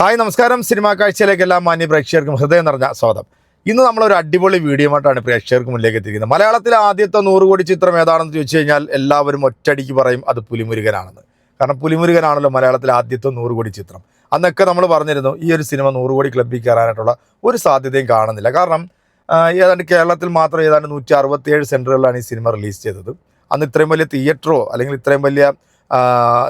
Hi നമസ്കാരം. Cinema കാഴ്ചയിലേക്ക് എല്ലാ മാന്യ പ്രേക്ഷകർക്കും ഹൃദയം നിറഞ്ഞ സ്വാഗതം. ഇന്ന് നമ്മളൊരു അടിപൊളി വീഡിയോ ആയിട്ടാണ് പ്രേക്ഷകർക്ക് മുന്നിലേക്ക് എത്തിക്കുന്നത് മലയാളത്തിലെ ആദ്യത്തെ നൂറ് കോടി ചിത്രം ഏതാണെന്ന് ചോദിച്ചു കഴിഞ്ഞാൽ എല്ലാവരും ഒറ്റടിക്ക് പറയും അത് പുലിമുരുകനാണെന്ന്. കാരണം പുലിമുരുകനാണല്ലോ മലയാളത്തിലെ ആദ്യത്തെ നൂറ് കോടി ചിത്രം. അന്നൊക്കെ നമ്മൾ പറഞ്ഞിരുന്നു ഈ ഒരു സിനിമ നൂറ് കോടി ക്ലബ്ബിൽ കയറാനായിട്ടുള്ള ഒരു സാധ്യതയും കാണുന്നില്ല. കാരണം ഏതാണ്ട് കേരളത്തിൽ മാത്രം ഏതാണ്ട് നൂറ്റി അറുപത്തിയേഴ് സെന്ററുകളിലാണ് ഈ സിനിമ റിലീസ് ചെയ്തത്. അന്ന് ഇത്രയും വലിയ തിയേറ്ററോ അല്ലെങ്കിൽ ഇത്രയും വലിയ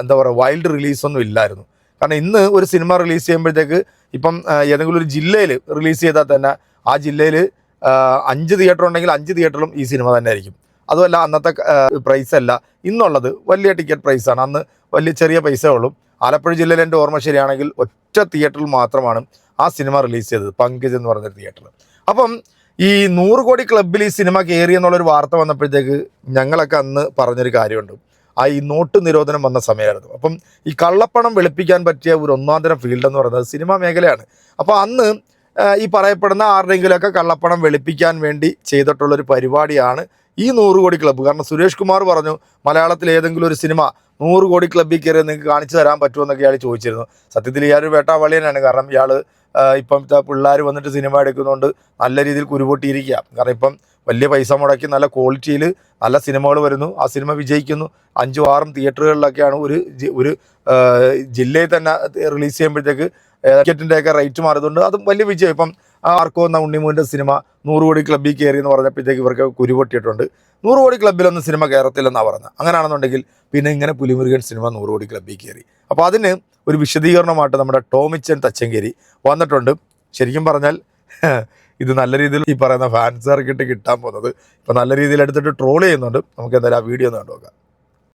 എന്താ പറയുക വൈൽഡ് റിലീസൊന്നും ഇല്ലായിരുന്നു. കാരണം ഇന്ന് ഒരു സിനിമ റിലീസ് ചെയ്യുമ്പോഴത്തേക്ക് ഇപ്പം ഏതെങ്കിലും ഒരു ജില്ലയിൽ റിലീസ് ചെയ്താൽ തന്നെ ആ ജില്ലയിൽ അഞ്ച് തിയേറ്റർ ഉണ്ടെങ്കിൽ അഞ്ച് തിയേറ്ററിലും ഈ സിനിമ തന്നെ ആയിരിക്കും. അതുമല്ല അന്നത്തെ പ്രൈസ് അല്ല. ഇന്നുള്ളത് വലിയ ടിക്കറ്റ് പ്രൈസാണ് അന്ന് വലിയ ചെറിയ പൈസ ഉള്ളൂ. ആലപ്പുഴ ജില്ലയിൽ എന്റെ ഓർമ്മ ശരിയാണെങ്കിൽ ഒറ്റ തിയേറ്ററിൽ മാത്രമാണ് ആ സിനിമ റിലീസ് ചെയ്തത്. പങ്കജ് എന്ന് പറഞ്ഞൊരു തിയേറ്ററിൽ അപ്പം ഈ നൂറ് കോടി ക്ലബ്ബിൽ ഈ സിനിമ കയറി എന്നുള്ളൊരു വാർത്ത വന്നപ്പോഴത്തേക്ക് ഞങ്ങളൊക്കെ അന്ന് പറഞ്ഞൊരു കാര്യമുണ്ട്. ആ ഈ നോട്ട് നിരോധനം വന്ന സമയമായിരുന്നു. അപ്പം ഈ കള്ളപ്പണം വെളുപ്പിക്കാൻ പറ്റിയ ഒരു ഒന്നാന്തരം ഫീൽഡ് എന്ന് പറയുന്നത് സിനിമാ മേഖലയാണ്. അപ്പോൾ അന്ന് ഈ പറയപ്പെടുന്ന ആരുടെയെങ്കിലുമൊക്കെ കള്ളപ്പണം വെളുപ്പിക്കാൻ വേണ്ടി ചെയ്തിട്ടുള്ളൊരു പരിപാടിയാണ് ഈ നൂറ് കോടി ക്ലബ്ബ് കാരണം സുരേഷ് കുമാർ പറഞ്ഞു മലയാളത്തിൽ ഏതെങ്കിലും ഒരു സിനിമ നൂറ് കോടി ക്ലബ്ബിൽ കയറി നിങ്ങൾക്ക് കാണിച്ചു തരാൻ പറ്റുമോ എന്നൊക്കെ ഇയാൾ ചോദിച്ചിരുന്നു. സത്യത്തിൽ ഇയാൾ വേട്ടാവളിയനാണ്. കാരണം ഇയാൾ ഇപ്പം പിള്ളേർ വന്നിട്ട് സിനിമ എടുക്കുന്നതുകൊണ്ട് നല്ല രീതിയിൽ കുരുപൊട്ടിയിരിക്കുക കാരണം ഇപ്പം വലിയ പൈസ മുടക്കി നല്ല ക്വാളിറ്റിയിൽ നല്ല സിനിമകൾ വരുന്നു. ആ സിനിമ വിജയിക്കുന്നു. അഞ്ചും ആറും തിയേറ്ററുകളിലൊക്കെയാണ് ഒരു ഒരു ജില്ലയിൽ തന്നെ റിലീസ് ചെയ്യുമ്പോഴത്തേക്ക് ടിക്കറ്റിന്റെയൊക്കെ റേറ്റ് മാറിയതുകൊണ്ട് അതും വലിയ വിജയം. ഇപ്പം ആർക്കോ എന്ന ഉണ്ണിമൂന്റെ സിനിമ നൂറ് കോടി ക്ലബ്ബിൽ കയറി എന്ന് പറഞ്ഞപ്പോഴത്തേക്ക് ഇവർക്ക് കുരുപൊട്ടിയിട്ടുണ്ട് നൂറ് കോടി ക്ലബ്ബിലൊന്നും സിനിമ കയറത്തില്ലെന്നാണ് പറഞ്ഞത് അങ്ങനെയാണെന്നുണ്ടെങ്കിൽ പിന്നെ ഇങ്ങനെ പുലിമുരുകൻ സിനിമ നൂറ് കോടി ക്ലബ്ബിൽ കയറി. അപ്പോൾ അതിന് ഒരു വിശദീകരണമായിട്ട് നമ്മുടെ ടോമിച്ചൻ തച്ചങ്കേരി വന്നിട്ടുണ്ട്. ശരിക്കും പറഞ്ഞാൽ ഇത് നല്ല രീതിയിൽ ഈ പറയുന്ന ഫാൻസുകാർക്കിട്ട് കിട്ടാൻ പോകുന്നത്. ഇപ്പം നല്ല രീതിയിൽ എടുത്തിട്ട് ട്രോൾ ചെയ്യുന്നുണ്ട്. നമുക്ക് എന്തായാലും ആ വീഡിയോ ഒന്ന് കണ്ടു നോക്കാം.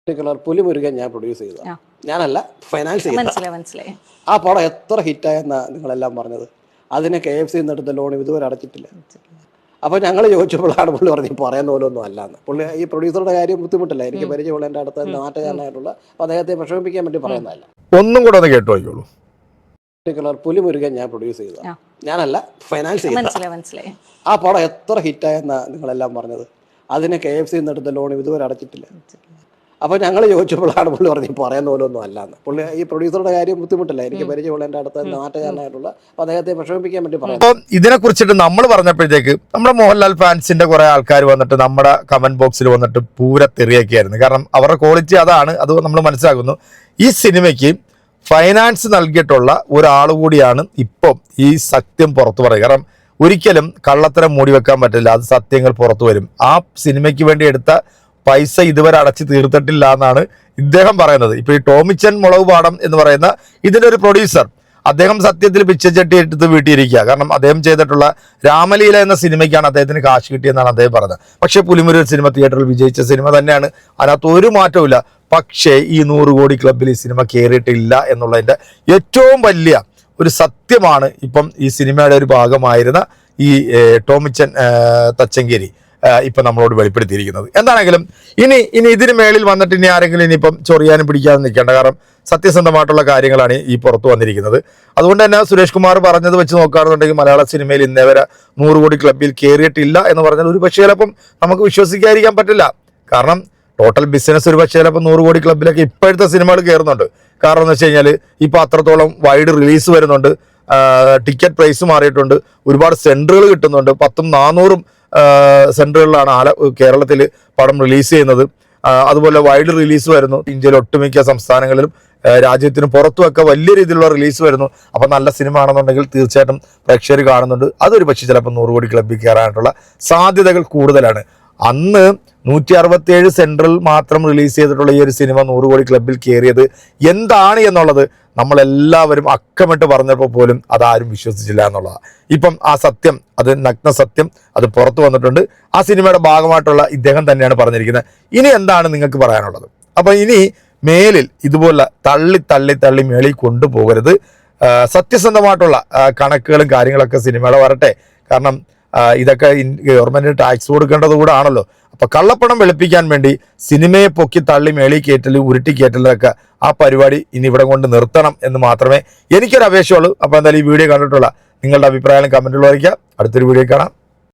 പുലി പുലിമുരുകൻ ഞാൻ പ്രൊഡ്യൂസ് ചെയ്ത ഞാനല്ല ഫൈനാൻസ് ചെയ്ത ആ പടം എത്ര ഹിറ്റായെന്നാ നിങ്ങളെല്ലാം പറഞ്ഞത്? അതിനെ കെ എഫ് സി എടുത്ത ലോൺ ഇതുവരെ അടച്ചിട്ടില്ല. അപ്പോൾ ഞങ്ങൾ ചോദിച്ചപ്പോഴാണ് പുള്ളി പറഞ്ഞ് പറയുന്ന പോലെ ഒന്നും അല്ലാന്ന്. പുള്ളി ഈ പ്രൊഡ്യൂസറുടെ കാര്യം ബുദ്ധിമുട്ടില്ല. എനിക്ക് പരിചയമുള്ള എന്റെ അടുത്ത് നാട്ടുകാരനായിട്ടുള്ള അപ്പോൾ അദ്ദേഹത്തെ വിഷമിപ്പിക്കാൻ വേണ്ടി പറയുന്നതല്ല. ഒന്നും കൂടെ ഒന്ന് കേട്ടു കളർ പുലിമുരുകൻ ഞാൻ പ്രൊഡ്യൂസ് ചെയ്ത ആ. ഞാനല്ല ഫൈനാൻസ് ചെയ്ത ആ പടം എത്ര ഹിറ്റായെന്നാ നിങ്ങളെല്ലാം പറഞ്ഞത്. അതിന് കെ എഫ് സി എടുത്ത ലോൺ ഇതുവരെ അടച്ചിട്ടില്ല. അപ്പോൾ ഞങ്ങൾ ചോദിച്ചപ്പോഴാണ് പുള്ളി പറഞ്ഞു പറയുന്ന പോലെ ഒന്നും അല്ലാന്ന്. പുള്ളി ഈ പ്രൊഡ്യൂസറുടെ കാര്യം ബുദ്ധിമുട്ടില്ല? എനിക്ക് പരിചയമുള്ള എന്റെ അടുത്ത് നാട്ടുകാരനായിട്ടുള്ള അപ്പോൾ അദ്ദേഹത്തെ വിഷമിപ്പിക്കാൻ വേണ്ടി പറയുന്നത് അപ്പൊ ഇതിനെ കുറിച്ചിട്ട് നമ്മൾ പറഞ്ഞപ്പോഴത്തേക്ക് നമ്മുടെ മോഹൻലാൽ ഫാൻസിന്റെ കുറെ ആൾക്കാർ വന്നിട്ട് നമ്മുടെ കമന്റ് ബോക്സിൽ വന്നിട്ട് പൂര തെറിയൊക്കെയായിരുന്നു. കാരണം അവരുടെ ക്വാളിറ്റി അതാണ് അത് നമ്മൾ മനസ്സിലാക്കുന്നു. ഈ സിനിമയ്ക്ക് ഫൈനാൻസ് നൽകിയിട്ടുള്ള ഒരാൾ കൂടിയാണ് ഇപ്പം ഈ സത്യം പുറത്തു പറയുക. കാരണം ഒരിക്കലും കള്ളത്തരം മൂടി വെക്കാൻ പറ്റില്ല. അത് സത്യങ്ങൾ പുറത്തു വരും. ആ സിനിമയ്ക്ക് വേണ്ടി എടുത്ത പൈസ ഇതുവരെ അടച്ചു തീർത്തിട്ടില്ല എന്നാണ് ഇദ്ദേഹം പറയുന്നത്. ഇപ്പൊ ഈ ടോമിച്ചൻ മുളക് പാടം എന്ന് പറയുന്ന ഇതിന്റെ ഒരു പ്രൊഡ്യൂസർ അദ്ദേഹം സത്യത്തിൽ പിച്ചച്ചട്ടി എടുത്ത് വീട്ടിയിരിക്കുക. കാരണം അദ്ദേഹം ചെയ്തിട്ടുള്ള രാമലീല എന്ന സിനിമയ്ക്കാണ് അദ്ദേഹത്തിന് കാശ് കിട്ടിയെന്നാണ് അദ്ദേഹം പറഞ്ഞത്. പക്ഷേ പുലിമുരുകൻ സിനിമ തിയേറ്ററിൽ വിജയിച്ച സിനിമ തന്നെയാണ്. അതിനകത്ത് ഒരു മാറ്റവും പക്ഷേ ഈ നൂറ് കോടി ക്ലബിൽ ഈ സിനിമ കയറിയിട്ടില്ല എന്നുള്ളതിന്റെ ഏറ്റവും വലിയ ഒരു സത്യമാണ് ഇപ്പം ഈ സിനിമയുടെ ഒരു ഭാഗമായിരുന്ന ഈ ടോമിച്ചൻ തച്ചങ്കേരി ഇപ്പം നമ്മളോട് വെളിപ്പെടുത്തിയിരിക്കുന്നത്. എന്താണെങ്കിലും ഇനി ഇനി ഇതിന് മേളിൽ വന്നിട്ട് ഇനി ആരെങ്കിലും ഇനിയിപ്പം ചൊറിയാനും പിടിക്കാനും നിൽക്കേണ്ട. കാരണം സത്യസന്ധമായിട്ടുള്ള കാര്യങ്ങളാണ് ഈ പുറത്തു വന്നിരിക്കുന്നത്. അതുകൊണ്ട് തന്നെ സുരേഷ് കുമാർ പറഞ്ഞത് വെച്ച് നോക്കുകയാണെന്നുണ്ടെങ്കിൽ മലയാള സിനിമയിൽ ഇന്നേ വരെ നൂറ് കോടി ക്ലബിൽ കയറിയിട്ടില്ല എന്ന് പറഞ്ഞാൽ ഒരു പക്ഷേ ചിലപ്പം നമുക്ക് വിശ്വസിക്കാതിരിക്കാൻ പറ്റില്ല. കാരണം ടോട്ടൽ ബിസിനസ് ഒരു പക്ഷേ ചിലപ്പോൾ നൂറ് കോടി ക്ലബിലൊക്കെ ഇപ്പോഴത്തെ സിനിമകൾ കയറുന്നുണ്ട് കാരണം എന്ന് വെച്ച് കഴിഞ്ഞാൽ ഇപ്പോൾ അത്രത്തോളം വൈഡ് റിലീസ് വരുന്നുണ്ട്. ടിക്കറ്റ് പ്രൈസ് മാറിയിട്ടുണ്ട്. ഒരുപാട് സെന്ററുകൾ കിട്ടുന്നുണ്ട്. പത്തും നാനൂറും സെന്ററുകളിലാണ് ആല കേരളത്തിൽ പടം റിലീസ് ചെയ്യുന്നത്. അതുപോലെ വൈഡ് റിലീസ് വരുന്നു. ഇന്ത്യയിലെ ഒട്ടുമിക്ക സംസ്ഥാനങ്ങളിലും രാജ്യത്തിനും പുറത്തുമൊക്കെ വലിയ രീതിയിലുള്ള റിലീസ് വരുന്നു. അപ്പം നല്ല സിനിമ ആണെന്നുണ്ടെങ്കിൽ തീർച്ചയായിട്ടും പ്രേക്ഷകർ കാണുന്നുണ്ട്. അതൊരു പക്ഷേ ചിലപ്പോൾ നൂറ് കോടി ക്ലബ്ബിൽ കയറാനായിട്ടുള്ള സാധ്യതകൾ കൂടുതലാണ്. അന്ന് നൂറ്റി അറുപത്തിയേഴ് സെൻട്രൽ മാത്രം റിലീസ് ചെയ്തിട്ടുള്ള ഈ ഒരു സിനിമ നൂറ് കോടി ക്ലബിൽ കയറിയത് എന്താണ് എന്നുള്ളത് നമ്മളെല്ലാവരും അക്കമിട്ട് പറഞ്ഞപ്പോൾ പോലും അതാരും വിശ്വസിച്ചില്ല എന്നുള്ളതാണ് ഇപ്പം ആ സത്യം അത് നഗ്ന സത്യം അത് പുറത്തു വന്നിട്ടുണ്ട്. ആ സിനിമയുടെ ഭാഗമായിട്ടുള്ള ഇദ്ദേഹം തന്നെയാണ് പറഞ്ഞിരിക്കുന്നത്. ഇനി എന്താണ് നിങ്ങൾക്ക് പറയാനുള്ളത്? അപ്പം ഇനി മേലിൽ ഇതുപോലെ തള്ളി തള്ളി തള്ളി മേളിൽ കൊണ്ടുപോകരുത്. സത്യസന്ധമായിട്ടുള്ള കണക്കുകളും കാര്യങ്ങളൊക്കെ സിനിമയുടെ വരട്ടെ. കാരണം ഇതൊക്കെ ഗവൺമെന്റിന് ടാക്സ് കൊടുക്കേണ്ടത് കൂടെ ആണല്ലോ അപ്പൊ കള്ളപ്പണം വെളുപ്പിക്കാൻ വേണ്ടി സിനിമയെ പൊക്കി തള്ളി മേളി കയറ്റലും ഉരുട്ടി ആ പരിപാടി ഇനി ഇവിടെ കൊണ്ട് നിർത്തണം എന്ന് മാത്രമേ എനിക്കൊരു അപേക്ഷയുള്ളൂ അപ്പൊ എന്തായാലും ഈ വീഡിയോ കണ്ടിട്ടുള്ള നിങ്ങളുടെ അഭിപ്രായം കമന്റുകൾ അറിയിക്കാം. അടുത്തൊരു വീഡിയോ കാണാം.